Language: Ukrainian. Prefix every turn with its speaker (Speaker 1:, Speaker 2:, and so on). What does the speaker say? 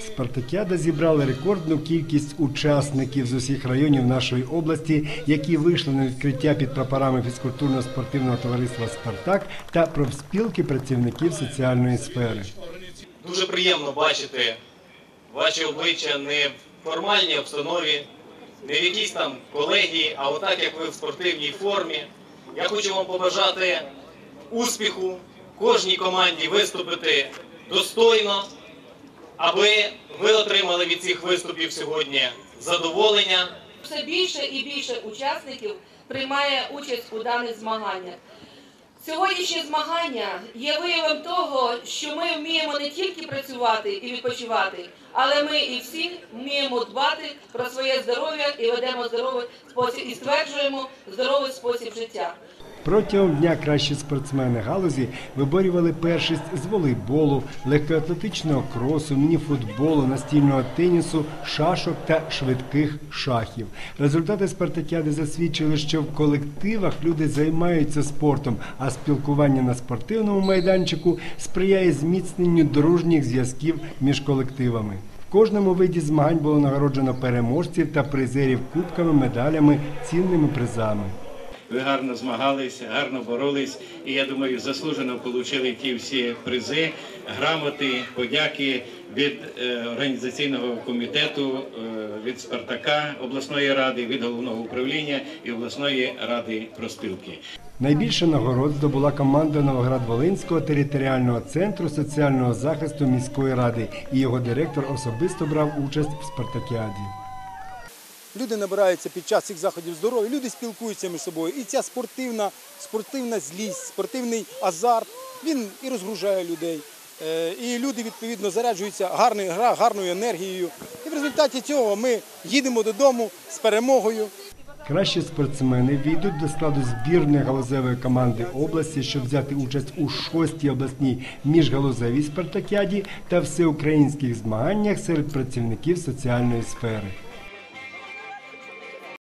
Speaker 1: Спартакіада зібрала рекордну кількість учасників з усіх районів нашої області, які вийшли на відкриття під прапорами фізкультурно-спортивного товариства Спартак та профспілки працівників соціальної сфери.
Speaker 2: Дуже приємно бачити ваші обличчя не в формальній обстанові, не в якійсь там колегії, а отак, як ви в спортивній формі. Я хочу вам побажати успіху кожній команді виступити достойно, аби ви отримали від цих виступів сьогодні задоволення.
Speaker 3: все більше і більше учасників приймає участь у даних змаганнях. Сьогоднішні змагання є виявом того, що ми вміємо не тільки працювати і відпочивати, але ми і всі вміємо дбати про своє здоров'я і ведемо здоровий спосіб і стверджуємо здоровий спосіб життя.
Speaker 1: Протягом дня кращі спортсмени галузі виборювали першість з волейболу, легкоатлетичного кросу, мініфутболу, настільного тенісу, шашок та швидких шахів. Результати спартакіади засвідчили, що в колективах люди займаються спортом, а спілкування на спортивному майданчику сприяє зміцненню дружніх зв'язків між колективами. В кожному виді змагань було нагороджено переможців та призерів кубками, медалями, цінними призами.
Speaker 4: Ви гарно змагались, гарно боролись, і я думаю, заслужено отримали ті всі призи, грамоти, подяки від е, організаційного комітету, е, від Спартака обласної ради, від головного управління і обласної ради проспілки.
Speaker 1: Найбільше нагород здобула команда Новоград-Волинського територіального центру соціального захисту міської ради, і його директор особисто брав участь в спартакіаді.
Speaker 5: Люди набираються під час цих заходів здоров'я, люди спілкуються між собою. І ця спортивна, спортивна злість, спортивний азарт, він і розгружає людей. Е, І люди відповідно заряджуються гарною, гра- гарною енергією. І в результаті цього ми їдемо додому з перемогою.
Speaker 1: Кращі спортсмени війдуть до складу збірної галузевої команди області, щоб взяти участь у шостій обласній міжгалузевій спартакіаді та всеукраїнських змаганнях серед працівників соціальної сфери.